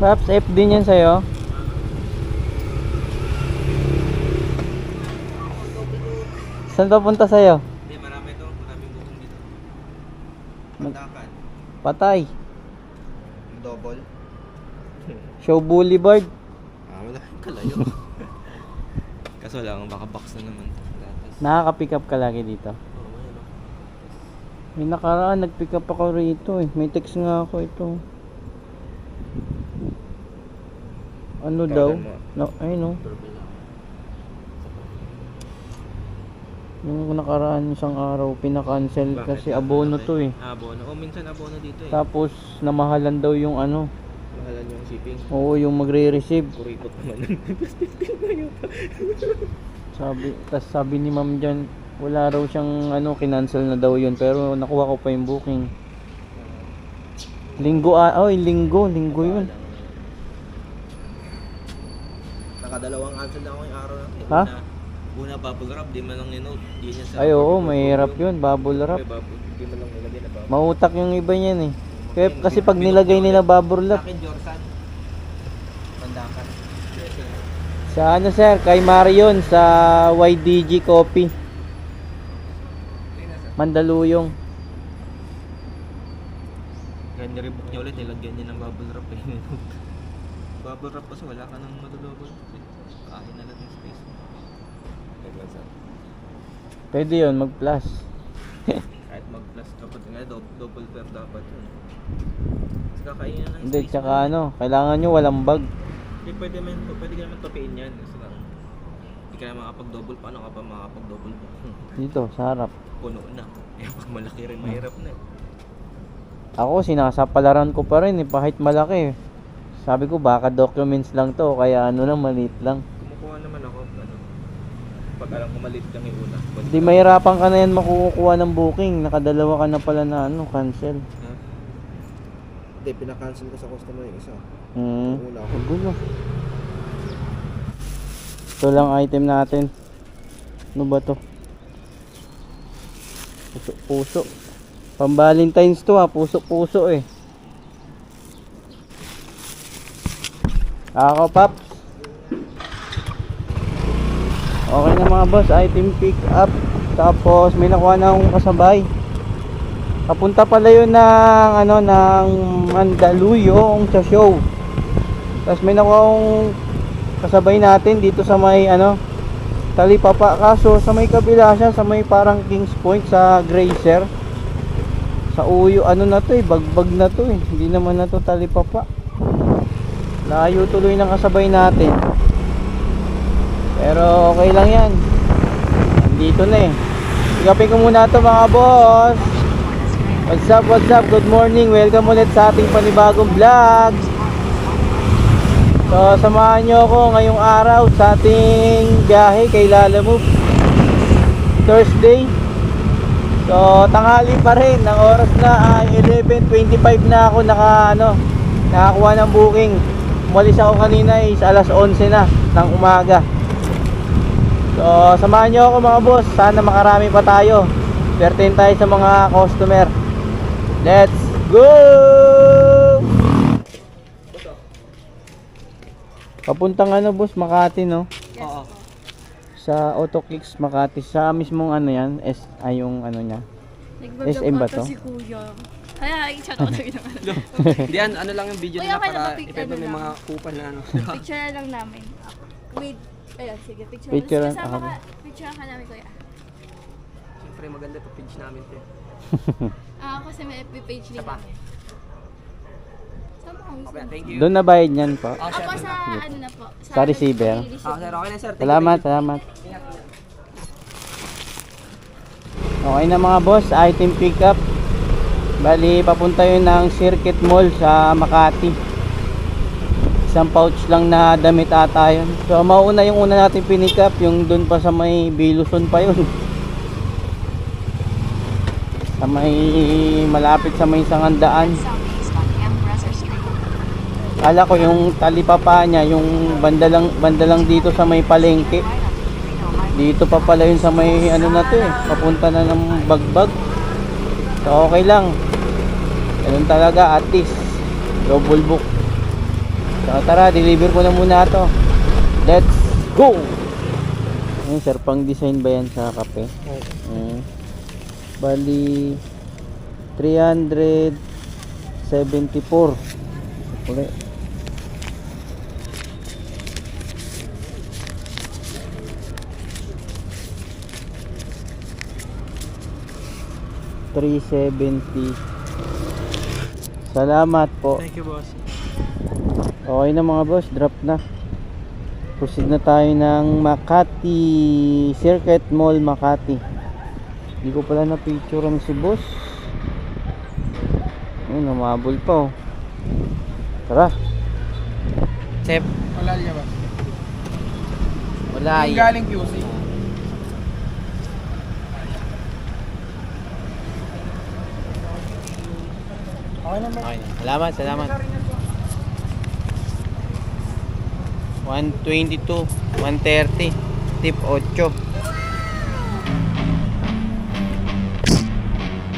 Perhaps F din yan sa'yo. Saan papunta sa'yo? Hindi, marami ito. Maraming bukong dito. Patakan. Patay. Double. Show Boulevard. Ah, wala. Kalayo. Kaso lang, baka box na naman. Nakaka-pick up ka lagi dito. oh. May nakaraan, nag-pick up ako rito eh. May text nga ako ito. Ano Tawagan daw? mo. No, ay no. Yung nakaraan isang araw, pinakancel Bakit? kasi abono to eh. Ah, abono. Oh, minsan abono dito eh. Tapos namahalan daw yung ano. Mahalan yung shipping. Oo, yung magre-receive. Kuripot naman. Plus 15 na yun. Sabi, tas sabi ni ma'am dyan, wala raw siyang ano, kinancel na daw yun. Pero nakuha ko pa yung booking. Linggo, ah, oh, linggo, linggo yun. Nakadalawang cancel na ako yung araw na to. Ha? Una, una bubble wrap, di man lang ninote. Di niya sa Ay, oo, mahirap yun, bubble wrap. Ay, bubble, di man lang nilagay na bubble. Mautak yung iba niyan eh. Kaya kasi pag nilagay nila bubble Sa wrap, akin, Jorsan. Pandakan. sa ano sir, kay Marion sa YDG Coffee, Mandaluyong. Kaya nirebook niya ulit, nilagyan niya ng bubble wrap eh. bubble wrap kasi wala ka nang madulobol. Kain na lang yung space. Pwede yun, mag-plus. Kahit mag-plus dapat nga, double, double pair dapat yun. Kasi kakainin na ng Hindi, space tsaka ano, kailangan nyo walang bag. Hindi, pwede, man, pwede ka naman topiin yan. Kasi lang, hindi ka na makapag-double. Paano ka pa makapag-double pa? Dito, sa harap. Puno na. Eh, pag malaki rin, mahirap na eh. Ako, sinasapalaran ko pa rin eh, kahit malaki eh. Sabi ko, baka documents lang to, kaya ano lang, maliit lang. Kumukuha naman ako, ano, pag alam ko maliit lang yung una. Di mahirapan ka na yan makukuha ng booking. Nakadalawa ka na pala na ano, cancel. Ha? Hindi, pinakancel ko sa customer yung isa. Hmm. Yung una. Ang gulo. Ito lang item natin. Ano ba to? Puso, puso. Pang Valentine's to ha, puso-puso eh. Ako, Paps. Okay na mga boss, item pick up. Tapos may nakuha na akong kasabay. Papunta pala yun ng ano ng Mandaluyong sa show. Tapos may nakuha akong kasabay natin dito sa may ano Talipapa kaso sa may kabila siya sa may parang Kings Point sa Grazer. Sa Uyo ano na to eh bagbag na to eh. Hindi naman na to Talipapa. Layo tuloy ng kasabay natin. Pero okay lang yan. Dito na eh. Sigapin ko muna to mga boss. What's up, what's up? Good morning. Welcome ulit sa ating panibagong vlog. So, samahan nyo ako ngayong araw sa ating biyahe kay Lalamove. Thursday. So, tanghali pa rin. Ang oras na ay 11.25 na ako naka, ano, nakakuha ng booking. Umalis ako kanina is alas 11 na ng umaga. So, samahan nyo ako mga boss. Sana makarami pa tayo. Pertin tayo sa mga customer. Let's go! Papuntang ano boss, Makati no? Oo. Sa Autoclicks Makati. Sa mismong ano yan, S, ay yung ano niya. SM ba to? si Kuya. Kaya, i-chat ako na naman. Hindi, ano, ano lang yung video Kuya, nila kaya para ano may lang. mga kupal na ano. Picture na lang namin. Wait. Ayan, sige, picture. Picture Picture lang, Kasama okay. ka, picture ka namin, Kuya. Siyempre maganda to page namin to. eh. Ah, kasi may FB page din pa? namin. Saan ba kami? Okay, thank you. Doon na bayad niyan po. Oh, sir. Ako sa, ano na po. Sa receiver? Ah, sir, okay na sir. Thank you, Salamat, thank you. salamat. Okay na mga boss, item pick up. Bali, papunta yun ng Circuit Mall sa Makati. Isang pouch lang na damit ata yun. So, mauna yung una natin pinick up, yung dun pa sa may Biluson pa yun. Sa may, malapit sa may sangandaan. Kala ko yung talipapa niya, yung bandalang, bandalang dito sa may palengke. Dito pa pala yun sa may ano na to eh. Papunta na ng bagbag. So okay lang. Ganun talaga at least. Double book. So tara, deliver ko na muna to. Let's go! Ayun sir, pang design ba yan sa kape? Mm. Bali 374. Uli. Three seventy. Salamat po. Thank you, boss. Okay na mga boss, drop na. Proceed na tayo ng Makati Circuit Mall Makati. Hindi ko pala na picture ang si boss. Ayun, namabol pa oh. Tara. Sep, Wala niya ba? wala Yung galing QC. Okay naman. Okay na. Salamat, salamat. 122, 130, tip 8.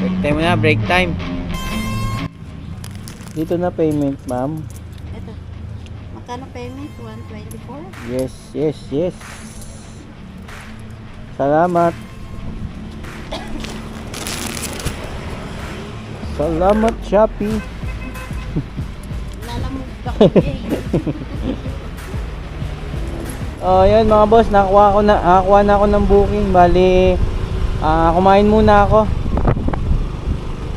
Break time na, break time. Dito na payment, ma'am. Ito. Magkano payment? 124? Yes, yes, yes. Salamat. Salamat, Shopee. Lalamog ako. Oh, yun mga boss, nakakuha ko na nakakuha na ako ng booking. Bali ah kumain muna ako.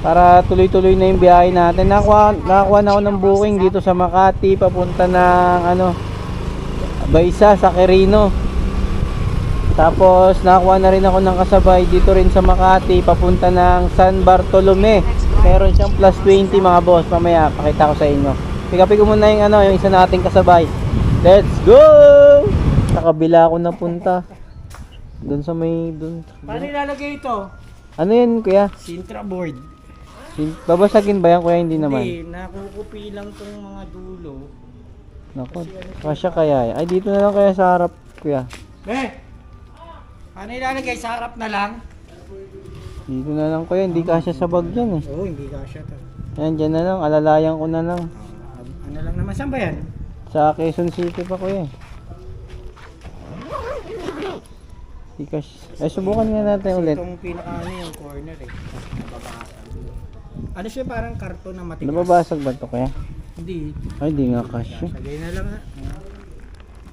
Para tuloy-tuloy na yung biyahe natin. Nakakuha, nakakuha na ako ng booking dito sa Makati papunta ng ano Baysa sa Quirino. Tapos nakakuha na rin ako ng kasabay dito rin sa Makati papunta ng San Bartolome. Meron siyang plus 20 mga boss. Mamaya pakita ko sa inyo. Pick ko muna yung ano, yung isa nating kasabay. Let's go! Sa kabila ako napunta. Doon sa may doon. Paano ilalagay ito? Ano yan, kuya? Sintra board. Sin- Babasagin ba yan, kuya? Hindi naman. Hindi, nakukupi lang tong mga dulo. Nako, kasya kaya. Ay, dito na lang kaya sa harap, kuya. Eh! Paano ilalagay sa harap na lang? Dito na lang, kuya. Hindi kasya sa bag yan eh. Oo, hindi kasya to. Yan, dyan na lang. Alalayan ko na lang. Ano lang naman, saan ba yan? Sa Quezon City pa, kuya. Hindi kasya. Ay, subukan nga natin Kasi ulit. itong pinaka ano yung corner eh. Nababasag. Ano siya parang karton na matigas? Nababasag ba ito, kuya? Hindi. Ay, di nga kasya. Sagay na lang ha.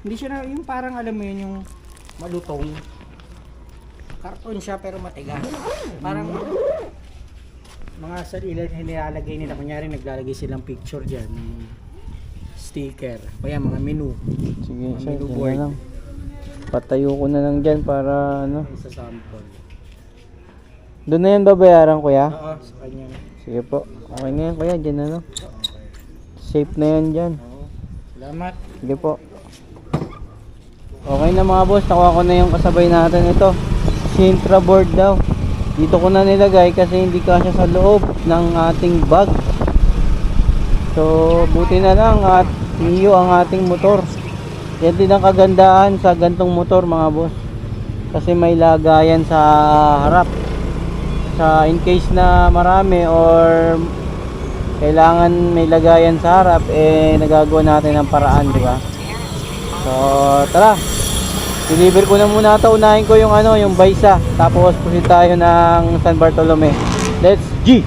Hindi siya na, yung parang alam mo yun yung malutong. Karton siya pero matigas. Parang mga sa ilan nilalagay nila. Kunyari naglalagay silang picture dyan. ng Sticker. O yan, mga menu. Sige, Mga sir, menu board. lang. Patayo ko na lang dyan para ano. Sa sample. Doon na yan babayaran, kuya? Oo, sa kanya. Sige po. Okay na yan, kuya. Dyan na lang. Safe na yan dyan. Oo. Salamat. Sige po. Okay na mga boss, nakuha ko na yung kasabay natin ito. Sintra board daw. Dito ko na nilagay kasi hindi kasya sa loob ng ating bag. So, buti na lang at Mio ang ating motor. Yan din ang kagandahan sa gantong motor mga boss. Kasi may lagayan sa harap. Sa in case na marami or kailangan may lagayan sa harap eh nagagawa natin ng paraan, di ba? So, tara. Deliver ko na muna ito. Unahin ko yung ano, yung Baysa. Tapos proceed tayo ng San Bartolome. Let's G!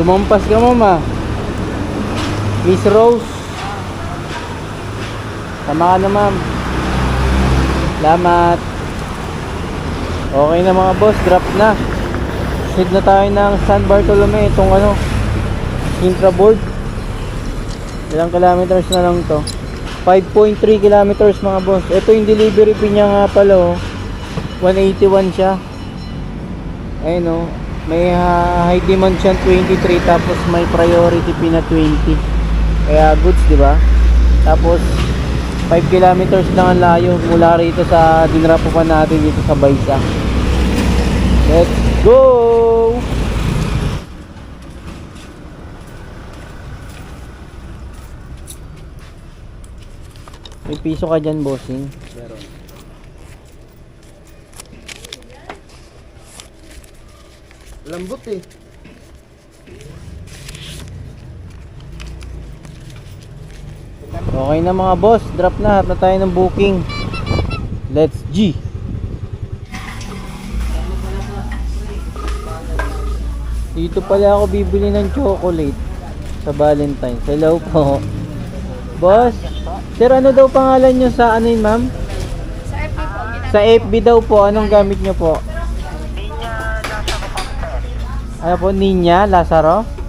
Lumampas ka mama. Miss Rose. Tama ka na ma'am. Salamat. Okay na mga boss, drop na. Proceed na tayo ng San Bartolome. Itong ano, intraboard. Ilang kilometers na lang to. 5.3 kilometers mga boss. Ito yung delivery fee niya nga pala oh. 181 siya. Ayun oh. May ah, high demand siya 23 tapos may priority fee na 20. Kaya goods, di ba? Tapos 5 kilometers lang ang layo mula rito sa dinrapupan natin dito sa Baysa let's go! May piso ka dyan bossing. Meron. Lambot eh. Okay na mga boss, drop na. Harap na tayo ng booking. Let's G. Dito pala ako bibili ng chocolate sa Valentine's. Hello po. Boss, sir ano daw pangalan nyo sa ano yun ma'am? Sa FB po. Sa FB daw po, anong gamit nyo po? Ano po, Ninya Lazaro?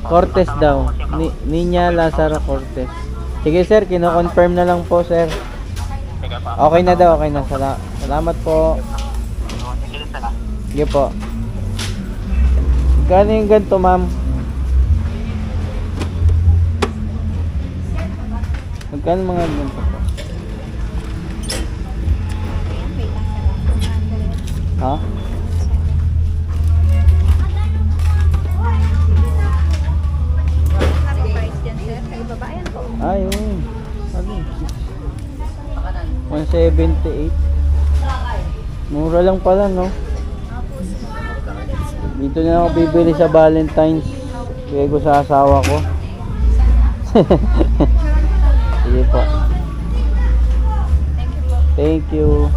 Cortez daw. Ni Ninya Lazaro Cortez. Sige sir, kino-confirm na lang po sir. Okay na daw, okay na. Sala salamat po. Sige po. Gano'n yung ganito ma'am? Magkano mga ganito 178. Mura lang pala, no? Dito na ako bibili sa Valentine's. Kaya sa asawa ko. Sige po. Thank you.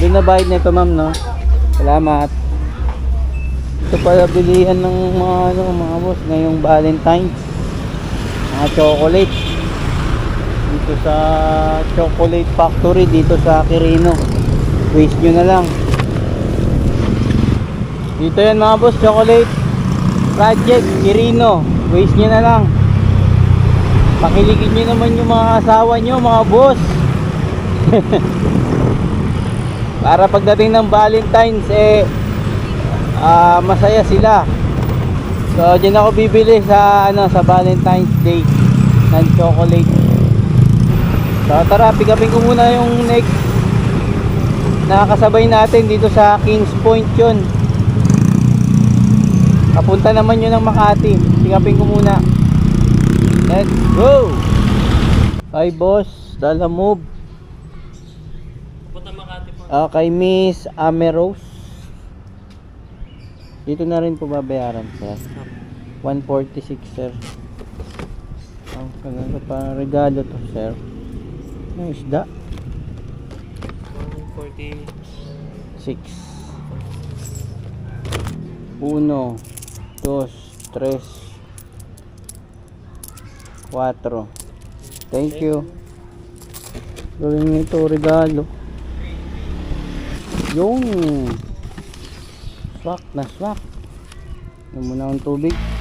Doon na bayad na ito, ma'am, no? Salamat. Ito pala bilihan ng mga, ano, mga boss ngayong Valentine's. Mga chocolate dito sa Chocolate Factory dito sa Quirino. Waste nyo na lang. Dito yan mga boss Chocolate. Project Quirino. Waste nyo na lang. Pakiligin nyo naman yung mga asawa nyo mga boss. Para pagdating ng Valentine's eh ah, masaya sila. So dyan ako bibili sa ano sa Valentine's Day ng chocolate So tara, pick upin ko muna yung next nakakasabay natin dito sa Kings Point yun. Papunta naman yun ng Makati. Pick upin ko muna. Let's go! Hi boss, dala move. Punta Makati po. Ah, kay Miss Ameros. Dito na rin po babayaran sir. 146 sir. Ang kaganda pa regalo to sir. Ano yung isda? 140. 6 1 2 3 4 Thank you. Gawin mo ito regalo. Yung swak na swak. Yung muna ang tubig.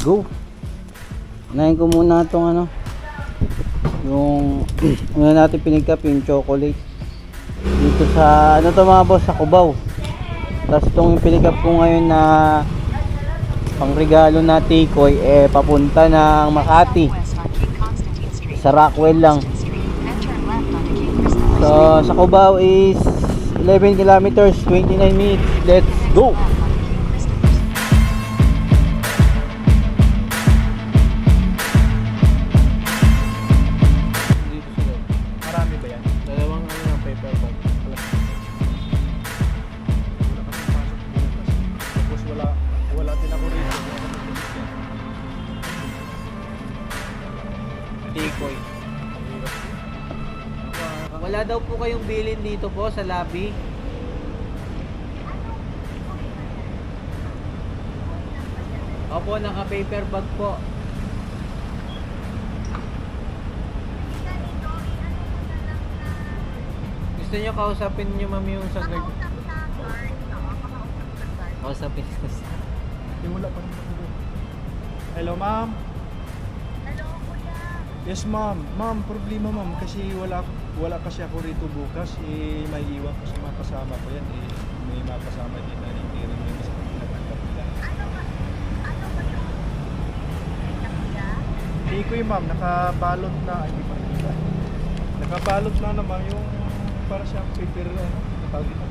Go. Unahin ko muna itong ano, yung una natin pinigkap yung chocolate. Dito sa, ano to mga boss, sa Cubao. Tapos itong yung pinigkap ko ngayon na pangregalo na tikoy, eh papunta ng Makati. Sa Rockwell lang. So, sa Cubao is 11 kilometers, 29 minutes. Let's go! Dito po sa lobby. Opo, naka paper bag po. Gusto niyo kausapin niyo ma'am yung sa guard? Kausapin ko sa Yung wala pa rin Hello ma'am. Hello kuya. Yes, ma'am. Ma'am, problema ma'am kasi wala wala kasi ako rito bukas. Eh, may iwan ko sa mga kasama ko yan. Eh, may mga kasama din na rin may sa pinatanggap nila. Hindi ko yung ma'am, nakabalot na, ay, hindi pa rin nila. Nakabalot na naman yung para siyang paper, ano, tawag dito.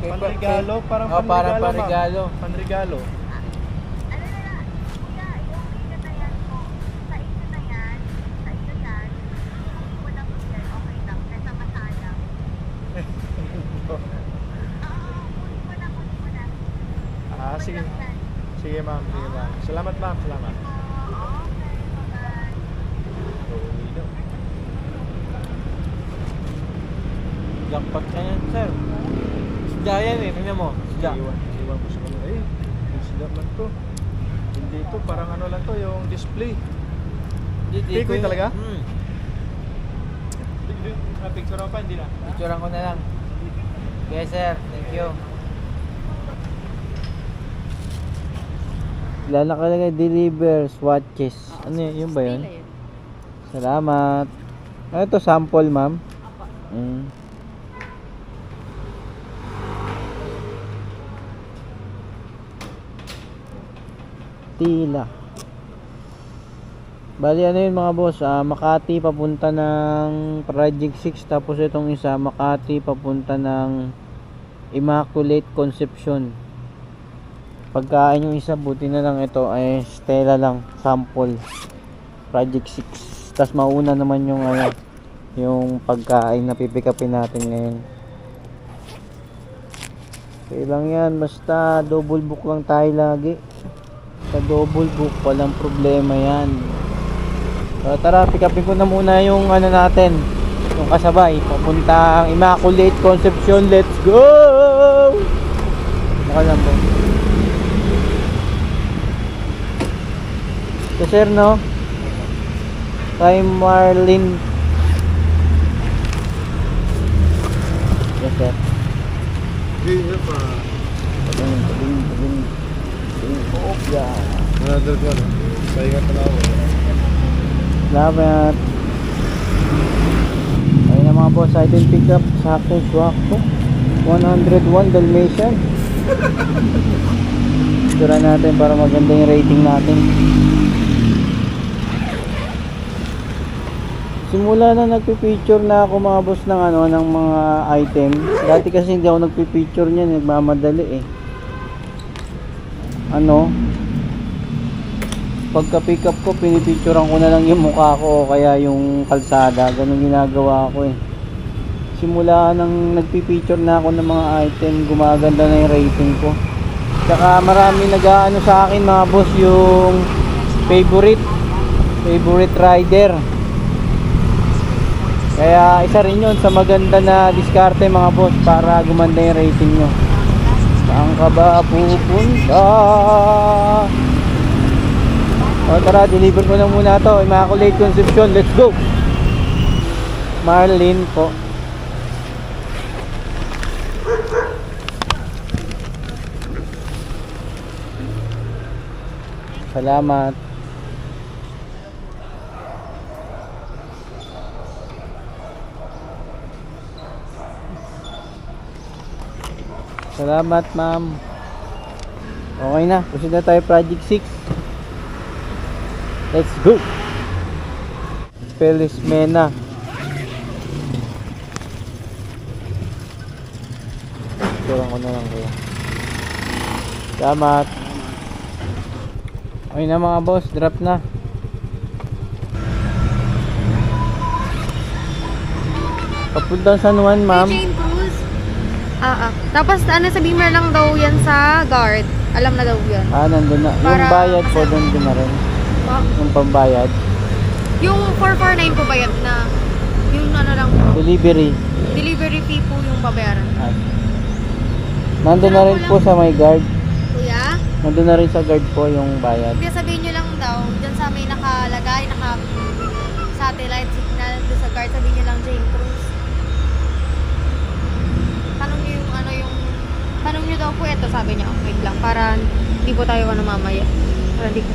Panregalo, parang Oh, parang panregalo, ma'am. panregalo. Panregalo. Ah, sige. Sige ma'am, sige ma'am. Salamat ma'am, salamat. Jackpot ka yan, sir. Sida yan eh, tingnan mo. Sida. Iwan, iwan ko sa kanila. Eh, sila man to. Hindi to, parang ano lang to, yung display. Tikoy talaga? Hmm. Picture pa, hindi na. Picturean ko na lang. Yes, sir. Thank you. Wala nakalagay deliver swatches. Ano yun? Yun ba yun? Salamat. Ano to sample, ma'am? Mm. Tila. Bali ano yun mga boss, ah, Makati papunta ng Project 6 tapos itong isa Makati papunta ng Immaculate Conception. Pagkain yung isa buti na lang ito ay Stella lang sample Project 6. Tapos mauna naman yung ano yung pagkain na pipikapin natin ngayon. Okay lang yan, basta double book lang tayo lagi. Sa double book, walang problema yan. So, tara, pick upin ko na muna yung ano natin, yung kasabay, papuntang Immaculate Conception. Let's go! Baka lang po. So, sir, no? Kay Marlin. Yes, sir. Hindi pa. Pagin, pagin, pagin. Pagin, oh, yeah. Another ko na. Ako. Salamat. Ayun na mga boss, item pick up sa akin swakto. 101 Dalmatian. Tura natin para maganda yung rating natin. Simula na nagpi-picture na ako mga boss ng ano ng mga item. Dati kasi hindi ako nagpi-picture niyan, nagmamadali eh. Ano? pagka pick up ko pinipicturean ko na lang yung mukha ko kaya yung kalsada ganun ginagawa ko eh simula nang nagpipicture na ako ng mga item gumaganda na yung rating ko tsaka marami nag-ano sa akin mga boss yung favorite favorite rider kaya isa rin yun sa maganda na diskarte mga boss para gumanda yung rating nyo saan ka ba pupunta o tara, deliver ko na muna to. Immaculate Conception. Let's go! Marlin po. Salamat. Salamat, ma'am. Okay na. Proceed na tayo project 6. Let's go! Feliz Mena. Turang ko na lang kaya. Salamat. Ayun na mga boss, drop na. Papunta San Juan, ma'am. Ah, ah. Tapos ano, sabihin mo lang daw yan sa guard. Alam na daw yan. Ah, nandun na. Yung Para- bayad po, nandun na rin. Ah, Yung pambayad. Yung 449 po ba yan na yung ano lang po, Delivery. delivery fee po yung babayaran. Ah. Nandun na rin po sa may guard. Kuya, Nandun na rin sa guard po yung bayad. hindi sabihin nyo lang daw, dyan sa may nakalagay, naka satellite signal doon sa guard, sabihin nyo lang Jane Cruz. Tanong nyo yung ano yung, tanong nyo daw po ito, sabi niya, wait lang, para hindi po tayo ano mamaya. Para hindi ko,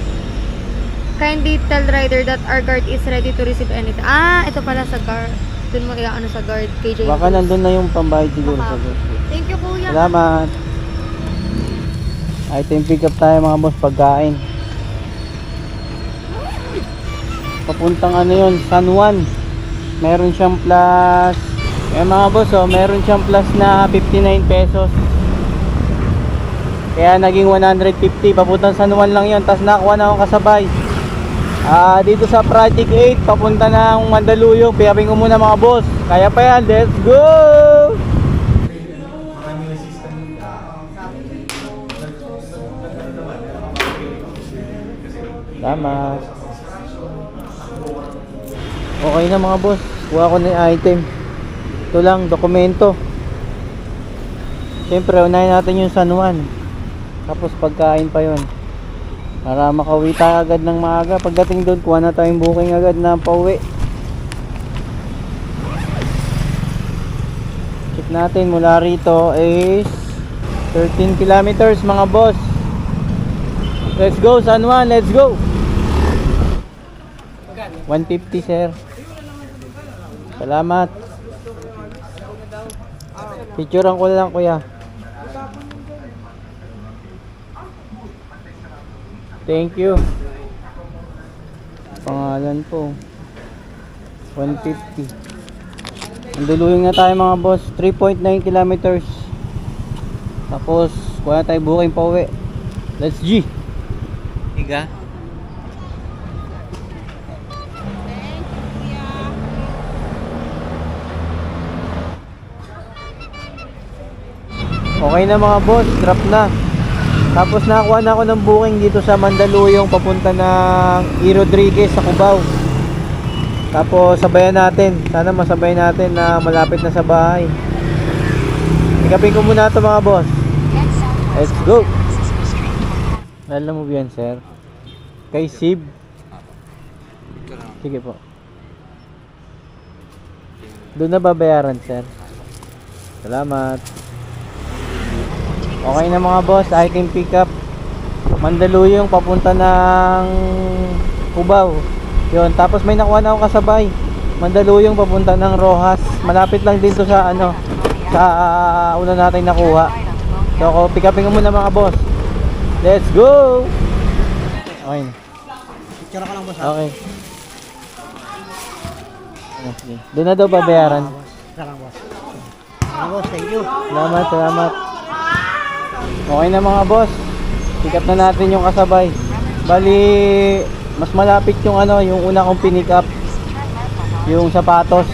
Kindly tell rider that our guard is ready to receive anything. Ah, ito pala sa guard. Doon mo ano sa guard, KJ. Baka nandun na yung pambayad siguro sa boss. Thank you, kuya. Salamat. Item pick up tayo mga boss, pagkain. Papuntang ano yun, San Juan. Meron siyang plus, eh mga boss oh, meron siyang plus na 59 pesos. Kaya naging 150, papuntang San Juan lang yun. Tapos nakuha na akong kasabay. Ah, dito sa Project 8, papunta ng Mandaluyong. Piyapin ko muna mga boss. Kaya pa yan, let's go! Salamat. Okay na mga boss. Kuha ko na yung item. Ito lang, dokumento. Siyempre, unahin natin yung San Juan. Tapos pagkain pa yon. Para makauwi tayo agad ng maaga. Pagdating doon, kuha na tayong booking agad na pauwi. Check natin mula rito is 13 kilometers mga boss. Let's go San Juan, let's go. 150 sir. Salamat. Picturean ko lang kuya. Thank you. Pangalan po. 150. Anduluyong na tayo mga boss. 3.9 kilometers. Tapos, kuha tayo booking pa uwi. Let's G. Higa. Okay na mga boss, drop na. Tapos nakakuha na ako ng booking dito sa Mandaluyong papunta ng E. Rodriguez sa Cubao. Tapos sabayan natin. Sana masabay natin na malapit na sa bahay. Ikapin ko muna ito mga boss. Let's go! Alam mo ba yan, sir? Kay Sib. Sige po. Doon na babayaran, sir. Salamat. Okay na mga boss, item pick up. Mandaluyong papunta ng Cubao. Yun, tapos may nakuha na akong kasabay. Mandaluyong papunta ng Rojas. Malapit lang dito sa ano, sa ah, una natin nakuha. So, ako, pick upin ko muna mga boss. Let's go! Okay. Picture ka lang boss. Okay. Okay. Doon na daw babayaran. Lang boss. Ano boss, thank you. Salamat, salamat. Okay na mga boss. Pick na natin yung kasabay. Bali, mas malapit yung ano, yung una kong pinick up. Yung sapatos.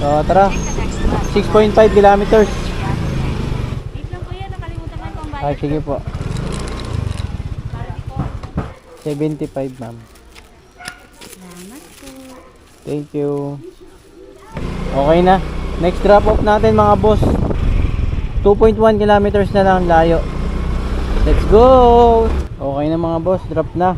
So, tara. 6.5 kilometers. Ay, sige po. 75, ma'am. Thank you. Okay na. Next drop off natin mga boss. 2.1 kilometers na lang layo. Let's go! Okay na mga boss, drop na.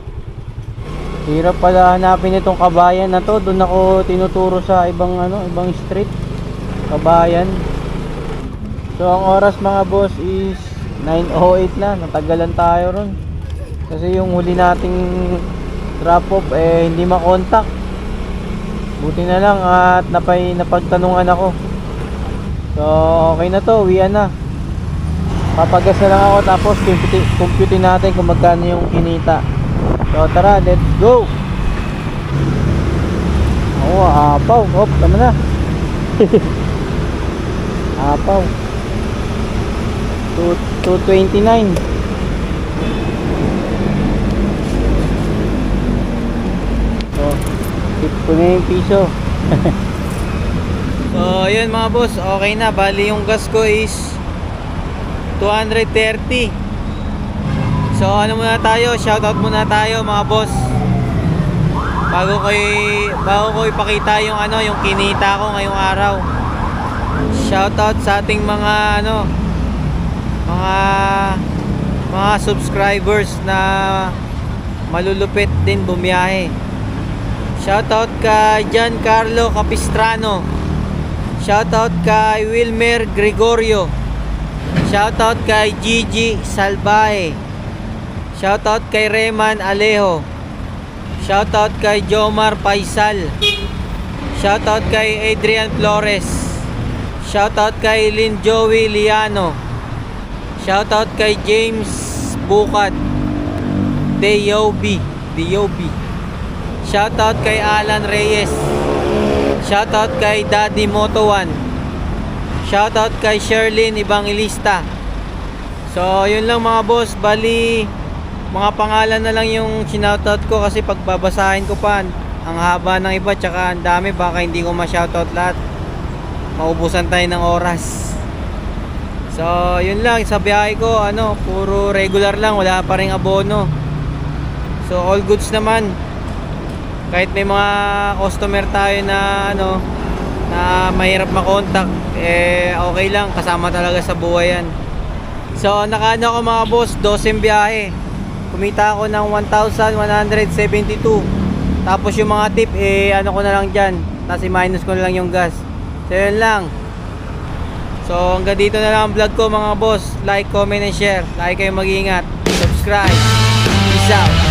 Hirap pala hanapin itong kabayan na to. Doon ako tinuturo sa ibang ano, ibang street. Kabayan. So ang oras mga boss is 9.08 na. Natagalan tayo ron. Kasi yung huli nating drop off eh hindi makontak. Buti na lang at napay napagtanungan ako. So okay na to, uwian na. Papagas na lang ako tapos compute, natin kung magkano yung kinita. So tara, let's go. Oo, apaw. Hop, tama na. apaw. 2, 229. So, tip ko na yung piso. so, yun mga boss. Okay na. Bali yung gas ko is 230. So, ano muna tayo? Shoutout muna tayo mga boss. Bago ko bago ko ipakita yung ano, yung kinita ko ngayong araw. Shoutout sa ating mga ano, mga mga subscribers na malulupit din bumiyahe. Shoutout kay Giancarlo Capistrano. Shoutout kay Wilmer Gregorio. Shoutout kay Gigi Salvae. Shoutout kay Reman Alejo. Shoutout kay Jomar Paisal. Shoutout kay Adrian Flores. Shoutout kay Lin Joey Liano. Shoutout kay James Bukat. Deyobi. Deyobi. Shoutout kay Alan Reyes. Shoutout kay Daddy Moto1. Shoutout kay Sherlyn Evangelista. So, yun lang mga boss. Bali, mga pangalan na lang yung sinoutout ko kasi pagbabasahin ko pa, ang haba ng iba tsaka ang dami baka hindi ko ma-shoutout lahat. Maubusan tayo ng oras. So, yun lang sa biyahe ko, ano, puro regular lang, wala pa ring abono. So, all goods naman. Kahit may mga customer tayo na ano, na mahirap makontak, eh okay lang, kasama talaga sa buhay yan. So, nakaano ako mga boss, 12 biyahe. Kumita ako ng 1,172. Tapos yung mga tip, eh, ano ko na lang dyan. Tapos i-minus ko na lang yung gas. So, yun lang. So, hanggang dito na lang ang vlog ko mga boss. Like, comment, and share. Like kayo mag-ingat. Subscribe. Peace out.